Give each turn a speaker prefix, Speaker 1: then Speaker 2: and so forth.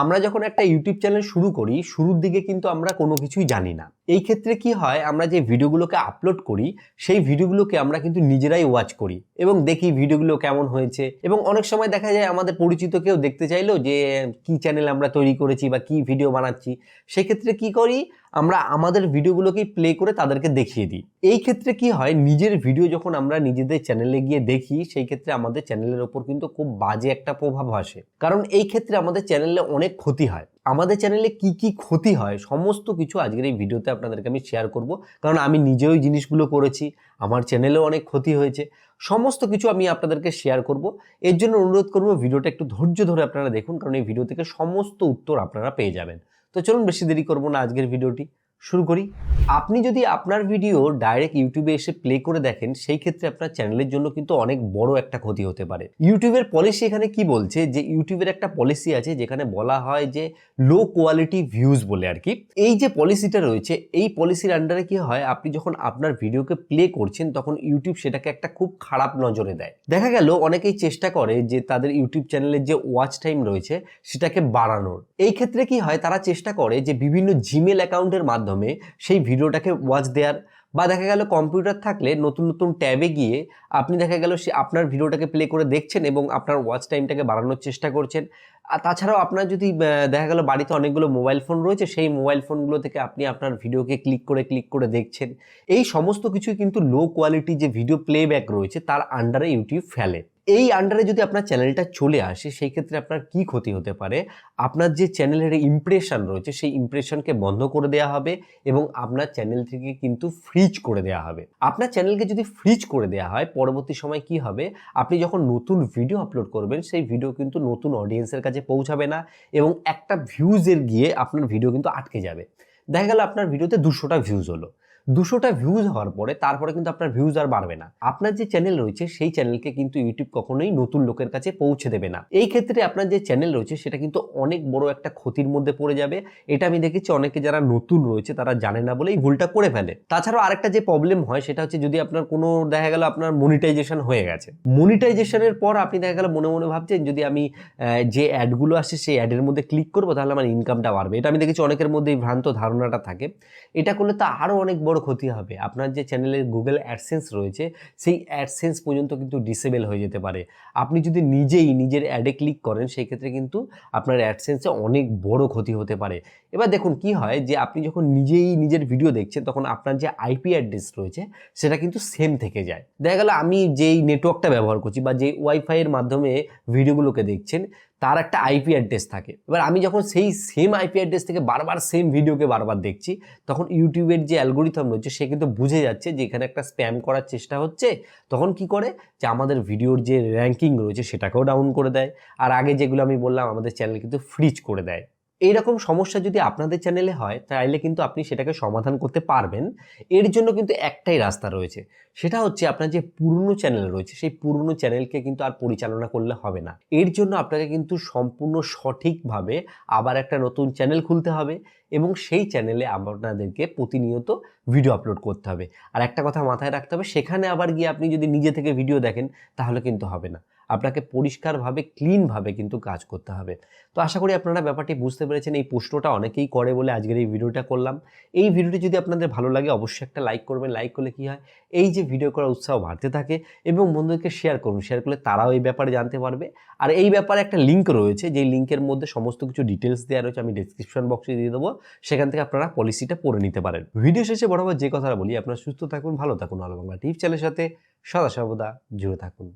Speaker 1: আমরা যখন একটা ইউটিউব চ্যানেল শুরু করি, শুরুর দিকে কিন্তু আমরা কোনো কিছুই জানি না। এই ক্ষেত্রে কি হয়, আমরা যে ভিডিওগুলোকে আপলোড করি, সেই ভিডিওগুলোকে আমরা কিন্তু নিজেরাই ওয়াচ করি এবং দেখি ভিডিওগুলো কেমন হয়েছে। এবং অনেক সময় দেখা যায়, আমাদের পরিচিত কেউ দেখতে চাইলো যে, কি চ্যানেল আমরা তৈরি করেছি বা কি ভিডিও বানাচ্ছি। সেক্ষেত্রে কি করি আমরা আমাদের ভিডিওগুলোকেই প্লে করে তাদেরকে দেখিয়ে দিই। এই ক্ষেত্রে কি হয়? নিজের ভিডিও যখন আমরা নিজেদের চ্যানেলে গিয়ে দেখি, সেই ক্ষেত্রে আমাদের চ্যানেলের ওপর কিন্তু খুব বাজে একটা প্রভাব আসে। কারণ এই ক্ষেত্রে আমাদের চ্যানেলে অনেক ক্ষতি হয়। আমাদের চ্যানেলে কি কি ক্ষতি হয়, সমস্ত কিছু আজকের এই ভিডিওতে আপনাদেরকে আমি শেয়ার করব। কারণ আমি নিজেও এই জিনিসগুলো করেছি, আমার চ্যানেলেও অনেক ক্ষতি হয়েছে। সমস্ত কিছু আমি আপনাদেরকে শেয়ার করব। এর জন্য অনুরোধ করব ভিডিওটা একটু ধৈর্য ধরে আপনারা দেখুন, কারণ এই ভিডিও থেকে সমস্ত উত্তর আপনারা পেয়ে যাবেন। তো চলুন বেশি দেরি করব না আজকের ভিডিওটি। শুরু করি। আপনি যদি আপনার ভিডিও ডাইরেক্ট ইউটিউবে এসে প্লে করে দেখেন, সেই ক্ষেত্রে আপনার চ্যানেলের জন্য কিন্তু অনেক বড় একটা ক্ষতি হতে পারে। ইউটিউবের পলিসি এখানে কি বলছে? যে ইউটিউবের একটা পলিসি আছে, যেখানে বলা হয় যে লো কোয়ালিটি ভিউজ বলে আর কি। এই যে পলিসিটা রয়েছে, এই পলিসির আন্ডারে কি হয়? আপনি যখন আপনার ভিডিওকে প্লে করছেন, তখন ইউটিউব সেটাকে একটা খুব খারাপ নজরে দেয়। দেখা গেল, অনেকেই চেষ্টা করে যে তাদের ইউটিউব চ্যানেলের যে ওয়াচ টাইম রয়েছে, সেটাকে বাড়ানোর। এই ক্ষেত্রে কি হয়? তারা চেষ্টা করে যে বিভিন্ন জিমেল অ্যাকাউন্টের মাধ্যমে সেই ভিডিওটাকে ওয়াচ দেওয়ার বা দেখা গেল কম্পিউটার থাকলে নতুন নতুন ট্যাবে গিয়ে আপনি দেখা গেল সে আপনার ভিডিওটাকে প্লে করে দেখছেন এবং আপনার ওয়াচ টাইমটাকে বাড়ানোর চেষ্টা করছেন। আর তাছাড়াও আপনার যদি দেখা গেল বাড়িতে অনেকগুলো মোবাইল ফোন রয়েছে, সেই মোবাইল ফোনগুলো থেকে আপনি আপনার ভিডিওকে ক্লিক করে ক্লিক করে দেখছেন। এই সমস্ত কিছুই কিন্তু লো কোয়ালিটি যে ভিডিও প্লেব্যাক রয়েছে, তার আন্ডারে ইউটিউব ফেলে। এই আন্ডারে যদি আপনার চ্যানেলটা চলে আসে, সেই ক্ষেত্রে আপনার কি ক্ষতি হতে পারে? আপনার যে চ্যানেলের ইমপ্রেশন রয়েছে, সেই ইমপ্রেশনকে বন্ধ করে দেওয়া হবে এবং আপনার চ্যানেল থেকে কিন্তু ফ্রিজ করে দেওয়া হবে। আপনার চ্যানেলকে যদি ফ্রিজ করে দেওয়া হয়, পরবর্তী সময় কি হবে? আপনি যখন নতুন ভিডিও আপলোড করবেন, সেই ভিডিও কিন্তু নতুন অডিয়েন্সের কাছে পৌঁছাবে না এবং একটা ভিউজের গিয়ে আপনার ভিডিও কিন্তু আটকে যাবে। দেখা গেল আপনার ভিডিওতে দুশোটা ভিউজ হলো। দুশোটা ভিউজ হওয়ার পরে তারপরে কিন্তু আপনার ভিউজ আর বাড়বে না। আপনার যে চ্যানেল রয়েছে, সেই চ্যানেলকে কিন্তু ইউটিউব কখনোই নতুন লোকের কাছে পৌঁছে দেবে না। এই ক্ষেত্রে আপনার যে চ্যানেল রয়েছে, সেটা কিন্তু অনেক বড় একটা ক্ষতির মধ্যে পড়ে যাবে। এটা আমি দেখেছি অনেকে যারা নতুন রয়েছে, তারা জানে না বলে এই ভুলটা করে ফেলে। তাছাড়াও আরেকটা যে প্রবলেম হয়, সেটা হচ্ছে যদি আপনার কোনো, দেখা গেল আপনার মনিটাইজেশন হয়ে গেছে। মনিটাইজেশনের পর আপনি দেখা গেল মনে মনে ভাবছেন, যদি আমি যে অ্যাডগুলো আসে সেই অ্যাডের মধ্যে ক্লিক করব, তাহলে আমার ইনকামটা বাড়বে। এটা আমি দেখেছি অনেকের মধ্যে এই ভ্রান্ত ধারণাটা থাকে। এটা করলে তো আরও অনেক বড় ক্ষতি হবে। আপনার যে চ্যানেলের গুগল অ্যাডসেন্স রয়েছে, সেই অ্যাডসেন্স পর্যন্ত কিন্তু ডিসেবল হয়ে যেতে পারে। আপনি যদি নিজেই নিজের অ্যাডে ক্লিক করেন, সেই ক্ষেত্রে কিন্তু আপনার অ্যাডসেন্সে অনেক বড় ক্ষতি হতে পারে। এবার দেখুন কি হয় যে, আপনি যখন নিজেই নিজের ভিডিও দেখছেন, তখন আপনার যে আইপি অ্যাড্রেস রয়েছে, সেটা কিন্তু সেম থেকে যায়। দেখা গেল আমি যেই নেটওয়ার্কটা ব্যবহার করছি বা যে ওয়াইফাইয়ের মাধ্যমে ভিডিওগুলোকে দেখছেন তার একটা আইপি অ্যাড্রেস থাকে। এবার আমি যখন সেই সেম আইপি অ্যাড্রেস থেকে বারবার সেম ভিডিওকে বারবার দেখছি, তখন ইউটিউবের যে অ্যালগোরিথম রয়েছে, সে কিন্তু বুঝে যাচ্ছে যে এখানে একটা স্প্যাম করার চেষ্টা হচ্ছে। তখন কি করে? যে আমাদের ভিডিওর যে র্যাঙ্কিং রয়েছে, সেটাকেও ডাউন করে দেয়। আর আগে যেগুলো আমি বললাম, আমাদের চ্যানেল কিন্তু ফ্রিজ করে দেয়। এইরকম সমস্যা যদি আপনাদের চ্যানেলে হয় তাহলে কিন্তু আপনি সেটাকে সমাধান করতে পারবেন। এর জন্য কিন্তু একটাই রাস্তা রয়েছে। সেটা হচ্ছে আপনার যে পুরনো চ্যানেল রয়েছে, সেই পুরনো চ্যানেলকে কিন্তু আর পরিচালনা করলে হবে না। এর জন্য আপনাকে কিন্তু সম্পূর্ণ সঠিকভাবে আবার একটা নতুন চ্যানেল খুলতে হবে এবং সেই চ্যানেলে আপনাদেরকে প্রতিনিয়ত ভিডিও আপলোড করতে হবে। আর একটা কথা মাথায় রাখতে হবে, সেখানে আবার গিয়ে আপনি যদি নিজে থেকে ভিডিও দেখেন, তাহলে কিন্তু হবে না। আপনাকে পরিষ্কারভাবে ক্লিনভাবে কিন্তু কাজ করতে হবে। তো আশা করি আপনারা ব্যাপারটি বুঝতে পেরেছেন। এই প্রশ্নটা অনেকেই করে বলে আজকের এই ভিডিওটা করলাম। এই ভিডিওটি যদি আপনাদের ভালো লাগে, অবশ্যই একটা লাইক করবেন। লাইক করলে কি হয়? এই যে ভিডিও করার উৎসাহ বাড়তে থাকে এবং বন্ধুদেরকে শেয়ার করুন। শেয়ার করলে তারাও এই ব্যাপারে জানতে পারবে। আর এই ব্যাপারে একটা লিঙ্ক রয়েছে, যেই লিঙ্কের মধ্যে সমস্ত কিছু ডিটেলস দেওয়া রয়েছে, আমি ডিসক্রিপশন বক্সে দিয়ে দেবো। সেখান থেকে আপনারা পলিসিটা পড়ে নিতে পারেন। ভিডিও শেষে বরাবর যে কথাটা বলি, আপনারা সুস্থ থাকুন, ভালো থাকুন। আলো বাংলা টিভি চ্যানেলের সাথে সদা সর্বদা জুড়ে থাকুন।